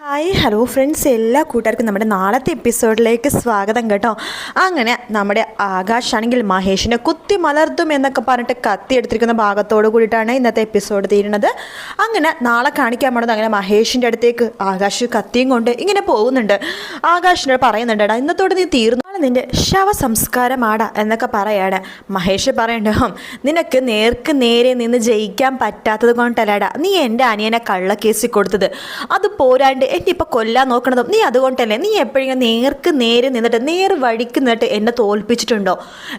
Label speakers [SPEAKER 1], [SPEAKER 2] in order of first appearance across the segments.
[SPEAKER 1] Hi hello friends എല്ലാ കൂട്ടുകാർക്കും നമ്മുടെ നാളത്തെ എപ്പിസോഡിലേക്ക് സ്വാഗതം കേട്ടോ. അങ്ങനെ നമ്മുടെ ആകാശാണെങ്കിൽ മഹേഷിനെ കുത്തി മലർത്തും എന്നൊക്കെ പറഞ്ഞിട്ട് കത്തിയെടുത്തിരിക്കുന്ന ഭാഗത്തോട് കൂടിയിട്ടാണ് ഇന്നത്തെ എപ്പിസോഡ് തീരുന്നത്. അങ്ങനെ നാളെ കാണിക്കാൻ പോണത് അങ്ങനെ മഹേഷിന്റെ അടുത്തേക്ക് ആകാശ് കത്തിയും കൊണ്ട് ഇങ്ങനെ പോകുന്നുണ്ട്. ആകാശിനോട് പറയുന്നുണ്ട് എടാ ഇന്നത്തോടെ നീ തീർന്നു. നിന്റെ ശവസംസ്കാരമാടാ എന്നൊക്കെ പറയാണ്. മഹേഷ് പറയണ്ടോ നിനക്ക് നേർക്ക് നേരെ നിന്ന് ജയിക്കാൻ പറ്റാത്തത് കൊണ്ടല്ലടാ. നീ എന്റെ അനിയനെ കള്ളക്കേസിൽ കൊടുത്തത്. അത് പോരാണ്ട് എന്നെ ഇപ്പോൾ കൊല്ലാൻ നോക്കണതും? നീ അതുകൊണ്ടല്ലേ? നീ എപ്പോഴും നേർക്ക് നേരെ നിന്നിട്ട് നേർ വഴിക്ക് നിന്നിട്ട് എന്നെ തോൽപ്പിച്ചിട്ടുണ്ടോ?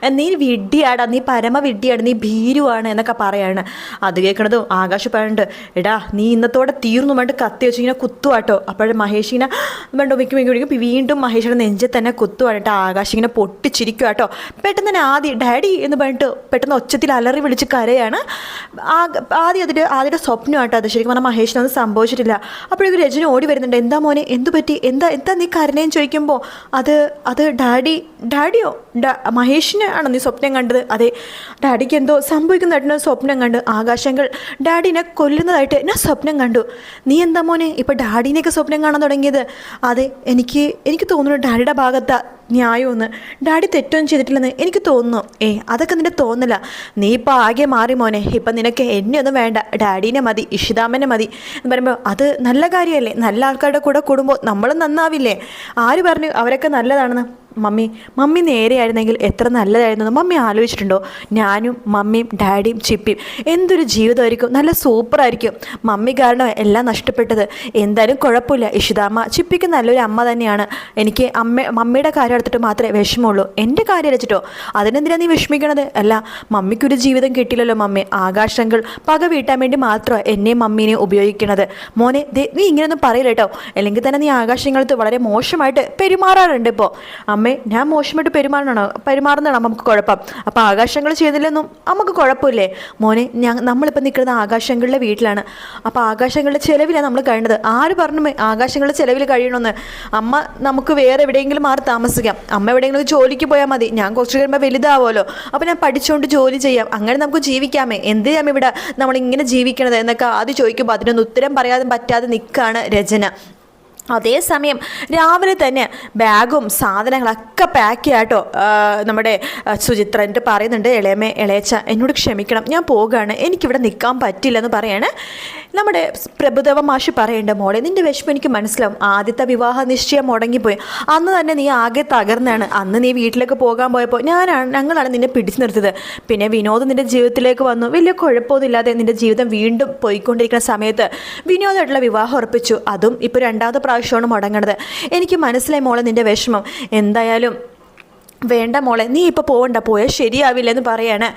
[SPEAKER 1] നീ വിഡ്ഢിയാടാ. നീ പരമ വിഡ്ഢിയാണ് നീ ഭീരുവാണ് എന്നൊക്കെ പറയാണ്. അത് കേൾക്കണതും ആകാശ് പറയുന്നുണ്ട് എടാ നീ ഇന്നത്തോടെ തീർന്നു വേണ്ട കത്തി വെച്ച് ഇങ്ങനെ കുത്തുവാട്ടോ. അപ്പോഴും മഹേഷ് ഇങ്ങനെ വേണ്ടോ മിക്ക വിളിക്കും വീണ്ടും മഹേഷിയുടെ നെഞ്ചിൽ തന്നെ കുത്തുവാട്ടെ ആകാശ് ഇങ്ങനെ പൊട്ടിച്ചിരിക്കും കേട്ടോ. പെട്ടെന്ന് തന്നെ ആദ്യം ഡാഡി എന്ന് പറഞ്ഞിട്ട് പെട്ടെന്ന് ഒച്ചത്തിൽ അലറി വിളിച്ച് കരയാണ്. ആദ്യം അതിന്റെ ആദ്യത്തെ സ്വപ്നമാട്ടോ അത്. ശരിക്കും പറഞ്ഞാൽ മഹേഷിനൊന്നും സംഭവിച്ചിട്ടില്ല. അപ്പോഴേക്കും രജന ഓടി വരുന്നുണ്ട്. എന്താ മോനെ? എന്തു പറ്റി? എന്താ എന്താ നീ കരനേന്ന് ചോദിക്കുമ്പോൾ അത് അത് ഡാഡി ഡാഡിയോ? മഹേഷിനെ ആണോ നീ സ്വപ്നം കണ്ടത്? അതെ ഡാഡിക്ക് എന്തോ സംഭവിക്കുന്നതായിട്ട് സ്വപ്നം കണ്ടു. ആകാശങ്ങൾ ഡാഡിനെ കൊല്ലുന്നതായിട്ട് ഞാൻ സ്വപ്നം കണ്ടു. നീ എന്താ മോനെ? ഇപ്പം ഡാഡിനെയൊക്കെ സ്വപ്നം കാണാൻ തുടങ്ങിയത്? അതെ എനിക്ക് എനിക്ക് തോന്നുന്നു ഡാഡിയുടെ ഭാഗത്താ ന്യായമെന്ന്. ഡാഡി തെറ്റൊന്നും ചെയ്തിട്ടില്ലെന്ന് എനിക്ക് തോന്നുന്നു. ഏ അതൊക്കെ നിന്റെ തോന്നില്ല നീ ഇപ്പം ആകെ മാറി മോനെ. ഇപ്പം നിനക്ക് എന്നെ ഒന്നും വേണ്ട. ഡാഡീനെ മതി ഇഷിതാമനെ മതി എന്ന് പറയുമ്പോൾ അത് നല്ല കാര്യമല്ലേ നല്ല ആൾക്കാരുടെ കൂടെ കൂടുമ്പോൾ നമ്മളും നന്നാവില്ലേ? ആര് പറഞ്ഞു അവരൊക്കെ നല്ലതാണെന്ന്? മമ്മി മമ്മി നേരെയായിരുന്നെങ്കിൽ എത്ര നല്ലതായിരുന്നു മമ്മി ആലോചിച്ചിട്ടുണ്ടോ? ഞാനും മമ്മിയും ഡാഡിയും ചിപ്പിയും എന്തൊരു ജീവിതമായിരിക്കും. നല്ല സൂപ്പറായിരിക്കും. മമ്മി കാരണം എല്ലാം നഷ്ടപ്പെട്ടത്. എന്തായാലും കുഴപ്പമില്ല. ഇഷിതാമ്മ ചിപ്പിക്ക് നല്ലൊരു അമ്മ തന്നെയാണ്. എനിക്ക് അമ്മ മമ്മിയുടെ കാര്യം എടുത്തിട്ട് മാത്രമേ വിഷമമുള്ളൂ. എന്റെ കാര്യം അടച്ചിട്ടോ അതിനെന്തിനാണ് നീ വിഷമിക്കണത്? അല്ല മമ്മിക്കൊരു ജീവിതം കിട്ടിയില്ലല്ലോ മമ്മി. ആകാശങ്ങൾ പക വീട്ടാൻ വേണ്ടി മാത്രമാണ് എന്നെയും മമ്മീനെയും ഉപയോഗിക്കണത്. മോനെ നീ ഇങ്ങനെയൊന്നും പറയില്ല കേട്ടോ. അല്ലെങ്കിൽ തന്നെ നീ ആകാശങ്ങളത്ത് വളരെ മോശമായിട്ട് പെരുമാറാറുണ്ട് ഇപ്പോൾ അമ്മേ ഞാൻ മോശമായിട്ട് പെരുമാറണോ പെരുമാറുന്നതാണോ നമുക്ക് കുഴപ്പം? അപ്പോൾ ആകാശങ്ങൾ ചെയ്യുന്നില്ലെന്നും നമുക്ക് കുഴപ്പമില്ലേ? മോനെ ഞാൻ നമ്മളിപ്പോൾ നിൽക്കുന്നത് ആകാശങ്ങളുടെ വീട്ടിലാണ്. അപ്പോൾ ആകാശങ്ങളുടെ ചിലവിലാണ് നമ്മൾ കഴിയുന്നത് ആര് പറഞ്ഞു ആകാശങ്ങളുടെ ചിലവിൽ കഴിയണമെന്ന് അമ്മ നമുക്ക് വേറെ എവിടെയെങ്കിലും മാറി താമസിക്കാം. അമ്മ എവിടെയെങ്കിലും ജോലിക്ക് പോയാൽ മതി. ഞാൻ കുറച്ച് കഴിയുമ്പോൾ വലുതാവുമല്ലോ. അപ്പോൾ ഞാൻ പഠിച്ചുകൊണ്ട് ജോലി ചെയ്യാം. അങ്ങനെ നമുക്ക് ജീവിക്കാമേ. എന്തിനാണ് ഇവിടെ? നമ്മളിങ്ങനെ ജീവിക്കണത് എന്നൊക്കെ ആദ്യം ചോദിക്കുമ്പോൾ അതിനൊന്നും ഉത്തരം പറയാതെ പറ്റാതെ നിൽക്കുകയാണ് രചന. അതേസമയം രാവിലെ തന്നെ ബാഗും സാധനങ്ങളൊക്കെ പാക്ക് ചെയ്യാട്ടോ. നമ്മുടെ സുചിത്ര പറയുന്നുണ്ട് ഇളയമേ ഇളയച്ച എന്നോട് ക്ഷമിക്കണം. ഞാൻ പോകുകയാണ് എനിക്കിവിടെ നിൽക്കാൻ പറ്റില്ല എന്ന് പറയാണ്. നമ്മുടെ പ്രഭുദേവ മാഷി പറയേണ്ട മോളെ നിന്റെ വിഷമം എനിക്ക് മനസ്സിലാവും. ആദ്യത്തെ വിവാഹ നിശ്ചയം മുടങ്ങിപ്പോയി. അന്ന് തന്നെ നീ ആകെ തകർന്നാണ്. അന്ന് നീ വീട്ടിലേക്ക് പോകാൻ പോയപ്പോൾ ഞാനാണ് ഞങ്ങളാണ് നിന്നെ പിടിച്ചു നിർത്തിയത്. പിന്നെ വിനോദം നിന്റെ ജീവിതത്തിലേക്ക് വന്നു. വലിയ കുഴപ്പമൊന്നുമില്ലാതെ നിന്റെ ജീവിതം വീണ്ടും പോയിക്കൊണ്ടിരിക്കുന്ന സമയത്ത് വിനോദമായിട്ടുള്ള വിവാഹം ഉറപ്പിച്ചു. അതും ഇപ്പോൾ രണ്ടാമത്തെ പ്രാവശ്യമാണ് മുടങ്ങണത്. എനിക്ക് മനസ്സിലായി മോളെ നിന്റെ വിഷമം. എന്തായാലും വേണ്ട മോളെ നീ ഇപ്പോൾ പോകണ്ട പോയാൽ ശരിയാവില്ല എന്ന് പറയാണ്.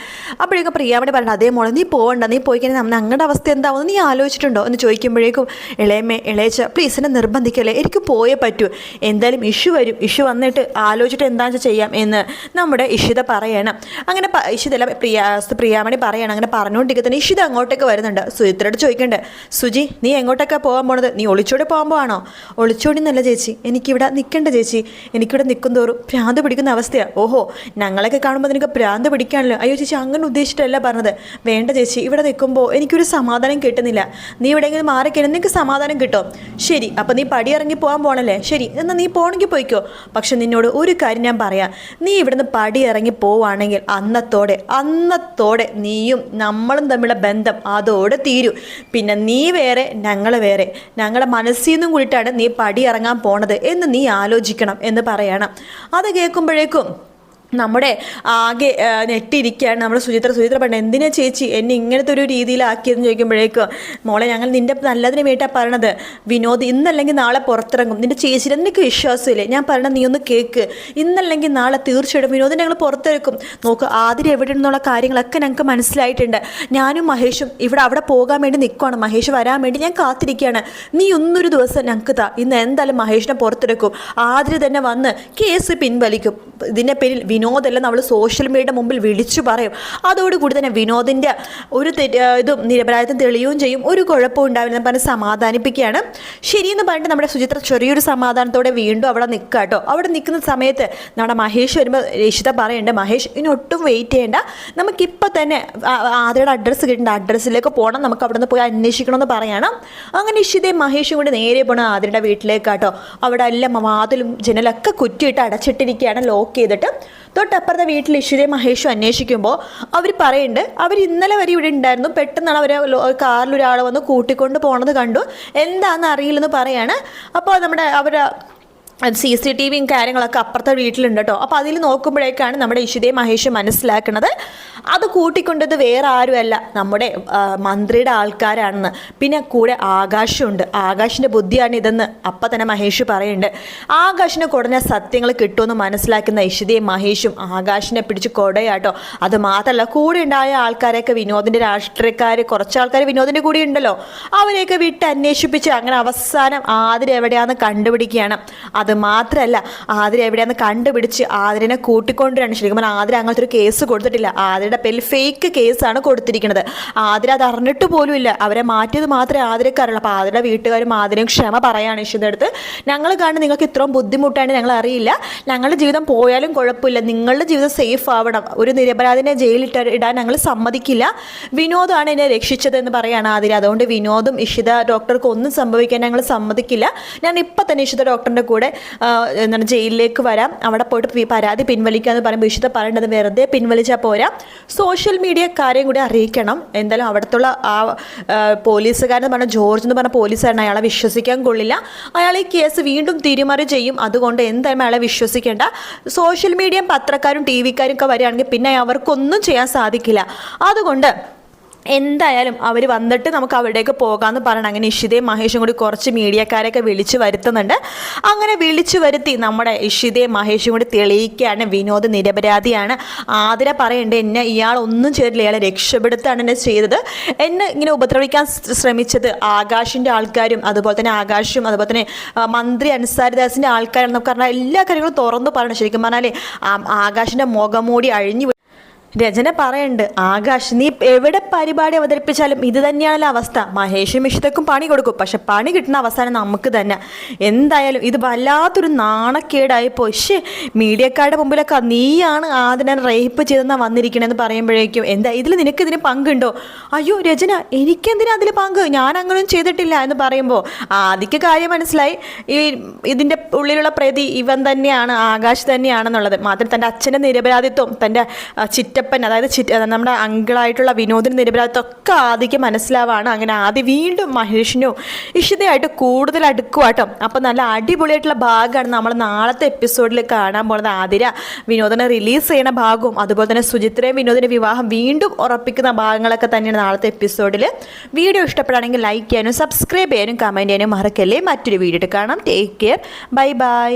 [SPEAKER 1] അപ്പോഴേക്കും പ്രിയാമണി പറഞ്ഞു അതേ മോളെ നീ പോകണ്ട നീ പോയി കഴിഞ്ഞാൽ ഞങ്ങളുടെ അവസ്ഥ എന്താവും നീ ആലോചിച്ചിട്ടുണ്ടോ? എന്ന് ചോദിക്കുമ്പോഴേക്കും ഇളയമ്മേ ഇളയച്ച പ്ലീസ് എന്നെ നിർബന്ധിക്കല്ലേ? എനിക്ക് പോയേ പറ്റൂ. എന്തായാലും ഇഷ്യൂ വരും. ഇഷ്യൂ വന്നിട്ട് ആലോചിച്ചിട്ട് എന്താണെന്ന് വെച്ചാൽ ചെയ്യാം എന്ന് നമ്മുടെ ഇഷിത പറയണം. അങ്ങനെ ഇഷിതല്ല പ്രിയ പ്രിയാമണി പറയണം. അങ്ങനെ പറഞ്ഞുകൊണ്ടിരിക്കുന്ന ഇഷിത അങ്ങോട്ടേക്ക് വരുന്നുണ്ട്. സുചിത്രയോട് ചോദിക്കണ്ടേ സുജി നീ എങ്ങോട്ടൊക്കെ പോകാൻ പോണത്? നീ ഒളിച്ചോടി പോകാൻ പോവാണോ? ഒളിച്ചോടി എന്നല്ല ചേച്ചി. എനിക്കിവിടെ നിൽക്കണ്ട ചേച്ചി. എനിക്കിവിടെ നിൽക്കും തോറും ഭ്രാന്ത് പിടിക്കുന്ന അവസ്ഥയാണ് ഓഹോ ഞങ്ങളൊക്കെ കാണുമ്പോൾ നിനക്ക് ഭ്രാന്ത് പിടിക്കാണല്ലോ. അയ്യോ ചേച്ചി അങ്ങനെ ഉദ്ദേശിച്ചിട്ടല്ല പറഞ്ഞത്. വേണ്ട ചേച്ചി ഇവിടെ നിൽക്കുമ്പോൾ എനിക്കൊരു സമാധാനം കിട്ടുന്നില്ല. നീ എവിടെയെങ്കിലും മാറിക്കഴിഞ്ഞാൽ നിനക്ക് സമാധാനം കിട്ടും. ശരി അപ്പം നീ പടിയിറങ്ങി പോകാൻ പോകണല്ലേ ശരി എന്നാൽ നീ പോകണമെങ്കിൽ പോയിക്കോ. പക്ഷെ നിന്നോട് ഒരു കാര്യം ഞാൻ പറയാം. നീ ഇവിടുന്ന് പടിയിറങ്ങി പോവുകയാണെങ്കിൽ അന്നത്തോടെ അന്നത്തോടെ നീയും നമ്മളും തമ്മിലുള്ള ബന്ധം അതോടെ തീരും. പിന്നെ നീ വേറെ ഞങ്ങൾ വേറെ. ഞങ്ങളുടെ മനസ്സിൽ നിന്നും കൂടിയിട്ടാണ് നീ പടിയിറങ്ങാൻ പോണത് എന്ന് നീ ആലോചിക്കണം എന്ന് പറയണം. അത് കേൾക്കുമ്പോഴേക്കും Bakın നമ്മുടെ ആകെ നെട്ടിരിക്കുകയാണ് നമ്മുടെ സുചിത്ര. സുചിത്ര പറഞ്ഞത് എന്തിനാ ചേച്ചി എന്നെ ഇങ്ങനത്തെ ഒരു രീതിയിലാക്കിയെന്ന് ചോദിക്കുമ്പോഴേക്കും മോളെ ഞങ്ങൾ നിന്റെ നല്ലതിന് വേണ്ടാ പറയണത്. വിനോദ് ഇന്നല്ലെങ്കിൽ നാളെ പുറത്തിറങ്ങും. നിന്റെ ചേച്ചി നിനക്ക് വിശ്വാസമില്ലേ? ഞാൻ പറയണത് നീ ഒന്ന് കേൾക്ക് ഇന്നല്ലെങ്കിൽ നാളെ തീർച്ചയായിട്ടും വിനോദിനെ ഞങ്ങൾ പുറത്തിറക്കും. നോക്ക് ആദ്യം എവിടെ നിന്നുള്ള കാര്യങ്ങളൊക്കെ ഞങ്ങൾക്ക് മനസ്സിലായിട്ടുണ്ട്. ഞാനും മഹേഷും ഇവിടെ അവിടെ പോകാൻ വേണ്ടി നിൽക്കുവാണ് മഹേഷ് വരാൻ വേണ്ടി ഞാൻ കാത്തിരിക്കുകയാണ്. നീ ഒന്നൊരു ദിവസം ഞങ്ങൾക്ക് താ. ഇന്ന് എന്തായാലും മഹേഷിനെ പുറത്തിറക്കും. ആദ്യം തന്നെ വന്ന് കേസ് പിൻവലിക്കും. ഇതിന്റെ പേരിൽ വിനോദെല്ലാം നമ്മൾ സോഷ്യൽ മീഡിയയുടെ മുമ്പിൽ വിളിച്ചു പറയും. അതോടുകൂടി തന്നെ വിനോദിന്റെ ഒരു ഇത് നിരപരാധിത്വം തെളിയുകയും ചെയ്യും. ഒരു കുഴപ്പവും ഉണ്ടാവില്ലെന്ന് പറഞ്ഞ് സമാധാനിപ്പിക്കുകയാണ്. ശരിയെന്ന് പറഞ്ഞിട്ട് നമ്മുടെ സുചിത്ര ചെറിയൊരു സമാധാനത്തോടെ വീണ്ടും അവിടെ നിൽക്കുക കേട്ടോ. അവിടെ നിൽക്കുന്ന സമയത്ത് നമ്മുടെ മഹേഷ് വരുമ്പോൾ രക്ഷിത പറയുന്നുണ്ട് മഹേഷ് ഇനി ഒട്ടും വെയിറ്റ് ചെയ്യേണ്ട. നമുക്കിപ്പോൾ തന്നെ ആദ്യയുടെ അഡ്രസ്സ് കിട്ടേണ്ട. അഡ്രസ്സിലേക്ക് പോകണം നമുക്ക് അവിടെ നിന്ന് പോയി അന്വേഷിക്കണമെന്ന് പറയണം. അങ്ങനെ ഇഷിതയും മഹേഷും കൂടി നേരെ പോകണം ആദ്യയുടെ വീട്ടിലേക്ക് കേട്ടോ. അവിടെ എല്ലാം വാതിലും ജനലൊക്കെ കുറ്റിയിട്ട് അടച്ചിട്ടിരിക്കുകയാണ് ലോക്ക് ചെയ്തിട്ട്. തൊട്ടപ്പുറത്തെ വീട്ടിൽ ഇഷിതയും മഹേഷും അന്വേഷിക്കുമ്പോൾ അവർ പറയുന്നുണ്ട് അവർ ഇന്നലെ വരെ ഇവിടെ ഉണ്ടായിരുന്നു. പെട്ടെന്നാണ് അവരെ കാറിൽ ഒരാൾ വന്ന് കൂട്ടിക്കൊണ്ട് പോണത് കണ്ടു. എന്താണെന്ന് അറിയില്ലെന്ന് പറയാണ്. അപ്പോൾ നമ്മുടെ അവർ സി സി ടി വിയും കാര്യങ്ങളൊക്കെ അപ്പുറത്തെ വീട്ടിലുണ്ട് കേട്ടോ. അപ്പോൾ അതിൽ നോക്കുമ്പോഴേക്കാണ് നമ്മുടെ ഇഷിതയും മഹേഷും മനസ്സിലാക്കുന്നത്. അത് കൂട്ടിക്കൊണ്ടത് വേറെ ആരുമല്ല. നമ്മുടെ മന്ത്രിയുടെ ആൾക്കാരാണെന്ന്. പിന്നെ കൂടെ ആകാശമുണ്ട് ആകാശിന്റെ ബുദ്ധിയാണ് ഇതെന്ന് അപ്പം തന്നെ മഹേഷ് പറയുന്നുണ്ട് ആകാശിനെ കുടഞ്ഞ സത്യങ്ങൾ കിട്ടുമെന്ന് മനസ്സിലാക്കുന്ന ഇഷിതയും മഹേഷും ആകാശിനെ പിടിച്ച് കൊടയാട്ടോ. അത് മാത്രമല്ല കൂടെ ഉണ്ടായ ആൾക്കാരെയൊക്കെ വിനോദിന്റെ രാഷ്ട്രീയക്കാർ കുറച്ച് ആൾക്കാർ വിനോദിന്റെ കൂടെ ഉണ്ടല്ലോ. അവരെയൊക്കെ വിട്ട് അന്വേഷിപ്പിച്ച് അങ്ങനെ അവസാനം ആതിര എവിടെയാണെന്ന് കണ്ടുപിടിക്കുകയാണ്. അത് മാത്രമല്ല ആതിര എവിടെയാണെന്ന് കണ്ടുപിടിച്ച് ആതിരനെ കൂട്ടിക്കൊണ്ടുവരാണ്. ശരിക്കും പറഞ്ഞാൽ ആതിര അങ്ങനത്തെ ഒരു കേസ് കൊടുത്തിട്ടില്ല. ആതിരയുടെ പേരിൽ ഫേക്ക് കേസാണ് കൊടുത്തിരിക്കുന്നത്. ആതിര അത് അറിഞ്ഞിട്ട് പോലും ഇല്ല. അവരെ മാറ്റിയത് മാത്രമേ ആതിരക്കാരുള്ളൂ. അപ്പോൾ ആതിരയുടെ വീട്ടുകാരും ആതിരയും ക്ഷമ പറയാണ് ഇഷിതെടുത്ത് ഞങ്ങൾ കാണുന്നത് നിങ്ങൾക്ക് ഇത്രയും ബുദ്ധിമുട്ടാണ് ഞങ്ങൾ അറിയില്ല. ഞങ്ങളുടെ ജീവിതം പോയാലും കുഴപ്പമില്ല. നിങ്ങളുടെ ജീവിതം സേഫ് ആവണം. ഒരു നിരപരാധിനെ ജയിലിട്ട് ഇടാൻ ഞങ്ങൾ സമ്മതിക്കില്ല. വിനോദമാണ് എന്നെ രക്ഷിച്ചത് എന്ന് പറയാണ് ആതിര. അതുകൊണ്ട് വിനോദും ഇഷിത ഡോക്ടർക്ക് ഒന്നും സംഭവിക്കാൻ ഞങ്ങൾ സമ്മതിക്കില്ല. ഞാൻ ഇപ്പം തന്നെ ഇഷിത ഡോക്ടറിന്റെ കൂടെ എന്താണ് ജയിലിലേക്ക് വരാം. അവിടെ പോയിട്ട് പരാതി പിൻവലിക്കുക എന്ന് പറയുമ്പോൾ ഇഷിത പറയേണ്ടത് വെറുതെ പിൻവലിച്ചാൽ പോരാ. സോഷ്യൽ മീഡിയ കാര്യം കൂടി അറിയിക്കണം. എന്തായാലും അവിടുത്തുള്ള ആ പോലീസുകാരൻ പറഞ്ഞ ജോർജ് എന്ന് പറഞ്ഞ പോലീസുകാരൻ അയാളെ വിശ്വസിക്കാൻ കൊള്ളില്ല. അയാൾ ഈ കേസ് വീണ്ടും തിരിമറി ചെയ്യും. അതുകൊണ്ട് എന്തായാലും അയാളെ വിശ്വസിക്കേണ്ട. സോഷ്യൽ മീഡിയ പത്രക്കാരും ടി വിക്കാരും ഒക്കെ വരികയാണെങ്കിൽ പിന്നെ അവർക്കൊന്നും ചെയ്യാൻ സാധിക്കില്ല. അതുകൊണ്ട് എന്തായാലും അവർ വന്നിട്ട് നമുക്ക് അവിടേക്ക് പോകാമെന്ന് പറയണം. അങ്ങനെ ഇഷിതയും മഹേഷും കൂടി കുറച്ച് മീഡിയക്കാരെയൊക്കെ വിളിച്ചു വരുത്തുന്നുണ്ട്. അങ്ങനെ വിളിച്ചു വരുത്തി നമ്മുടെ ഇഷിതയും മഹേഷും കൂടി തെളിയിക്കുകയാണ്. വിനോദ് നിരപരാധിയാണ്. ആതിര പറയണ്ടേ എന്നെ ഇയാൾ ഒന്നും ചെയ്തില്ല ഇയാളെ രക്ഷപ്പെടുത്താണ് എന്നെ ചെയ്തത്. എന്നെ ഇങ്ങനെ ഉപദ്രവിക്കാൻ ശ്രമിച്ചത് ആകാശിന്റെ ആൾക്കാരും അതുപോലെ തന്നെ ആകാശും അതുപോലെ തന്നെ മന്ത്രി അൻസാരിദാസിന്റെ ആൾക്കാരും നമുക്ക് പറഞ്ഞാൽ എല്ലാ കാര്യങ്ങളും തുറന്നു പറയണം. ശരിക്കും പറഞ്ഞാൽ ആകാശിന്റെ മുഖമൂടി അഴിഞ്ഞു രചന പറയണ്ട്. ആകാശ് നീ എവിടെ പരിപാടി അവതരിപ്പിച്ചാലും ഇത് തന്നെയാണല്ലോ അവസ്ഥ. മഹേഷും ഇഷ്ടക്കും പണി കൊടുക്കും. പക്ഷെ പണി കിട്ടുന്ന അവസാനം നമുക്ക് തന്നെ. എന്തായാലും ഇത് വല്ലാത്തൊരു നാണക്കേടായി പോയി. മീഡിയക്കാരുടെ മുമ്പിലൊക്കെ നീയാണ് ആദ്യം റേപ്പ് ചെയ്തെന്നാ വന്നിരിക്കണമെന്ന് പറയുമ്പോഴേക്കും എന്താ ഇതിൽ നിനക്ക് ഇതിന് പങ്കുണ്ടോ? അയ്യോ രചന എനിക്കെന്തിനാ അതിൽ പങ്ക്? ഞാൻ അങ്ങനെയൊന്നും ചെയ്തിട്ടില്ല എന്ന് പറയുമ്പോൾ ആദ്യക്ക് കാര്യം മനസ്സിലായി. ഈ ഇതിന്റെ ഉള്ളിലുള്ള പ്രതി ഇവൻ തന്നെയാണ് ആകാശ് തന്നെയാണെന്നുള്ളത്. മാത്രം തന്റെ അച്ഛന്റെ നിരപരാധിത്വം തന്റെ ആ, ചിറ്റപ്പൻ അതായത് നമ്മുടെ അങ്കിളായിട്ടുള്ള വിനോദിന് നിരപരാധത്തൊക്കെ ആദ്യക്ക് മനസ്സിലാവാണ്. അങ്ങനെ ആദ്യം വീണ്ടും മഹേഷിനും ഇഷിതയായിട്ട് കൂടുതൽ അടുക്കുവാട്ടോ. അപ്പം നല്ല അടിപൊളിയായിട്ടുള്ള ഭാഗമാണ് നമ്മൾ നാളത്തെ എപ്പിസോഡിൽ കാണാൻ പോകുന്നത് ആതിര വിനോദിനെ റിലീസ് ചെയ്യുന്ന ഭാഗവും അതുപോലെ തന്നെ സുചിത്രയും വിനോദിന്റെ വിവാഹം വീണ്ടും ഉറപ്പിക്കുന്ന ഭാഗങ്ങളൊക്കെ തന്നെയാണ് നാളത്തെ എപ്പിസോഡിൽ വീഡിയോ ഇഷ്ടപ്പെടുകയാണെങ്കിൽ ലൈക്ക് ചെയ്യാനും സബ്സ്ക്രൈബ് ചെയ്യാനും കമന്റ് ചെയ്യാനും മറക്കല്ലേ. മറ്റൊരു വീഡിയോ കാണാം. Take care bye bye